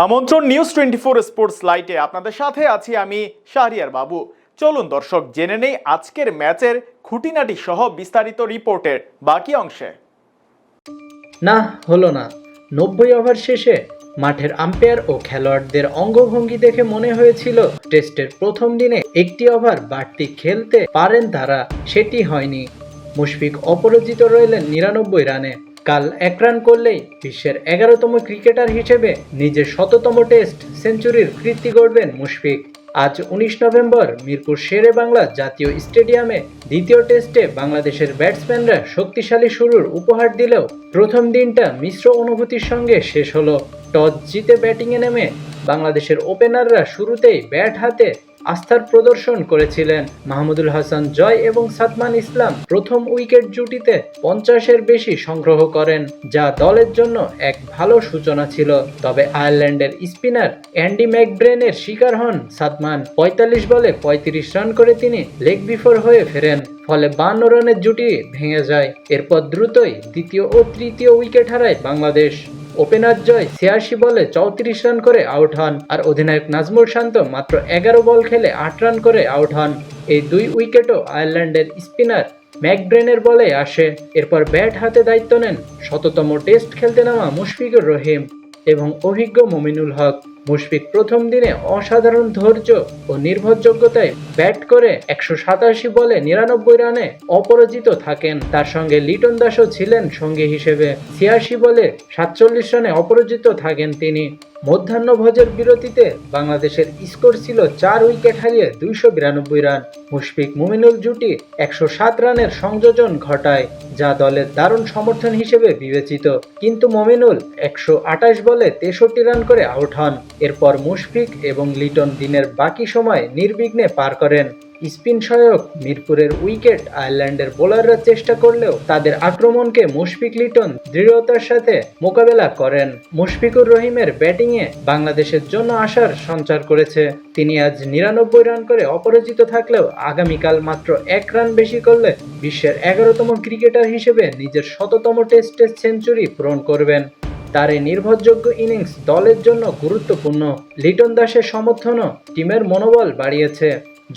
আমন্ত্রণ news twenty four sports লাইটে আপনাদের সাথে আছি আমি শাহরিয়ার বাবু। চলুন দর্শক, জেনে নেই আজকের ম্যাচের খুঁটিনাটি সহ বিস্তারিত রিপোর্টের বাকি অংশে। না, হলো না। নব্বই ওভার শেষে মাঠের আম্পায়ার ও খেলোয়াড়দের অঙ্গভঙ্গি দেখে মনে হয়েছিল টেস্টের প্রথম দিনে একটি ওভার বাড়তি খেলতে পারেন তারা, সেটি হয়নি। মুশফিক অপরাজিত রইলেন নিরানব্বই রানে। কাল এক রান করলেই বিশ্বের এগারোতম ক্রিকেটার হিসেবে নিজের শততম টেস্ট সেঞ্চুরির কীর্তি গড়বেন মুশফিক। আজ উনিশ নভেম্বর মিরপুর শেরে বাংলা জাতীয় স্টেডিয়ামে দ্বিতীয় টেস্টে বাংলাদেশের ব্যাটসম্যানরা শক্তিশালী শুরুর উপহার দিলেও প্রথম দিনটা মিশ্র অনুভূতির সঙ্গে শেষ হলো। টস জিতে ব্যাটিংয়ে নেমে বাংলাদেশের ওপেনাররা শুরুতেই ব্যাট হাতে আস্থার প্রদর্শন করেছিলেন মাহমুদুল হাসান জয় এবং সাদমান ইসলাম। প্রথম উইকেট জুটিতে পঞ্চাশের বেশি সংগ্রহ করেন, যা দলের জন্য এক ভালো সূচনা ছিল। তবে আয়ারল্যান্ডের স্পিনার অ্যান্ডি ম্যাকব্রেনের শিকার হন সাদমান। পঁয়তাল্লিশ বলে পঁয়ত্রিশ রান করে তিনি লেগ বিফোর হয়ে ফেরেন, ফলে বান্ন রানের জুটি ভেঙে যায়। এরপর দ্রুতই দ্বিতীয় ও তৃতীয় উইকেট হারায় বাংলাদেশ। ওপেনার জয় ছিয়াশি বলে চৌত্রিশ রান করে আউট হন আর অধিনায়ক নাজমুল শান্ত মাত্র এগারো বল খেলে আট রান করে আউট হন। এই দুই উইকেটও আয়ারল্যান্ডের স্পিনার ম্যাকড্রেনের বলে আসে। এরপর ব্যাট হাতে দায়িত্ব নেন শততম টেস্ট খেলতে নামা মুশফিকুর রহিম। এবং অভিজ্ঞ মমিনুল হক মুশফিক প্রথম দিনে অসাধারণ ধৈর্য ও নির্ভরযোগ্যতায় ব্যাট করে একশো সাতাশি বলে নিরানব্বই রানে অপরাজিত থাকেন। তার সঙ্গে লিটন দাসও ছিলেন সঙ্গী হিসেবে। ছিয়াশি বলে সাতচল্লিশ রানে অপরাজিত থাকেন তিনি। মধ্যাহ্নভোজের বিরতিতে বাংলাদেশের স্কোর ছিল চার উইকেট হারিয়ে দুইশো বিরানব্বই রান। মুশফিক মুমিনুল জুটি একশো সাত রানের সংযোজন ঘটায়। যা দলের দারুণ সমর্থন হিসেবে বিবেচিত। কিন্তু মমিনুল একশো আঠাশ বলে তেষট্টি রান করে আউট হন। এরপর মুশফিক এবং লিটন দিনের বাকি সময় নির্বিঘ্নে পার করেন। স্পিন সহায়ক মিরপুরের উইকেট আয়ারল্যান্ডের বোলাররা চেষ্টা করলেও তাদের আক্রমণকে মুশফিক লিটন দৃঢ়তার সাথে মোকাবেলা করেন। মুশফিকুর রহিমের ব্যাটিংয়ে বাংলাদেশের জন্য আশার সঞ্চার করেছে। তিনি আজ নিরানব্বই রান করে অপরাজিত থাকলেও আগামীকাল মাত্র এক রান বেশি করলে বিশ্বের এগারোতম ক্রিকেটার হিসেবে নিজের শততম টেস্টে সেঞ্চুরি পূরণ করবেন। তার এই নির্ভরযোগ্য ইনিংস দলের জন্য গুরুত্বপূর্ণ। লিটন দাসের সমর্থনও টিমের মনোবল বাড়িয়েছে।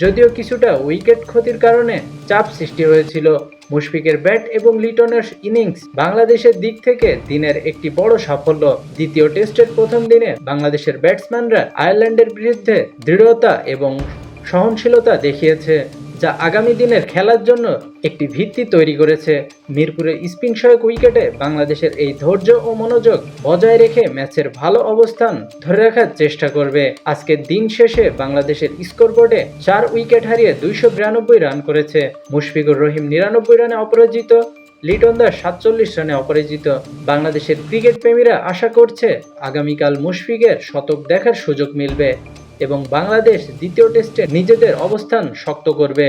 যদিও কিছুটা উইকেট ক্ষতির কারণে চাপ সৃষ্টি হয়েছিল। মুশফিকের ব্যাট এবং লিটনের ইনিংস বাংলাদেশের দিক থেকে দিনের একটি বড় সাফল্য। দ্বিতীয় টেস্টের প্রথম দিনে বাংলাদেশের ব্যাটসম্যানরা আয়ারল্যান্ডের বিরুদ্ধে দৃঢ়তা এবং সহনশীলতা দেখিয়েছে। যা আগামী দিনের খেলার জন্য একটি ভিত্তি তৈরি করেছে। মিরপুরে স্পিন সহায়ক উইকেটে বাংলাদেশের এই ধৈর্য ও মনোযোগ বজায় রেখে ম্যাচের ভালো অবস্থান ধরে রাখার চেষ্টা করবে। আজকের দিন শেষে বাংলাদেশের স্কোরবোর্ডে চার উইকেট হারিয়ে দুইশো বিরানব্বই রান করেছে। মুশফিকুর রহিম নিরানব্বই রানে অপরাজিত লিটন দাস সাতচল্লিশ রানে অপরাজিত। বাংলাদেশের ক্রিকেট প্রেমীরা আশা করছে আগামীকাল মুশফিকের শতক দেখার সুযোগ মিলবে। এবং বাংলাদেশ দ্বিতীয় টেস্টে নিজেদের অবস্থান শক্ত করবে।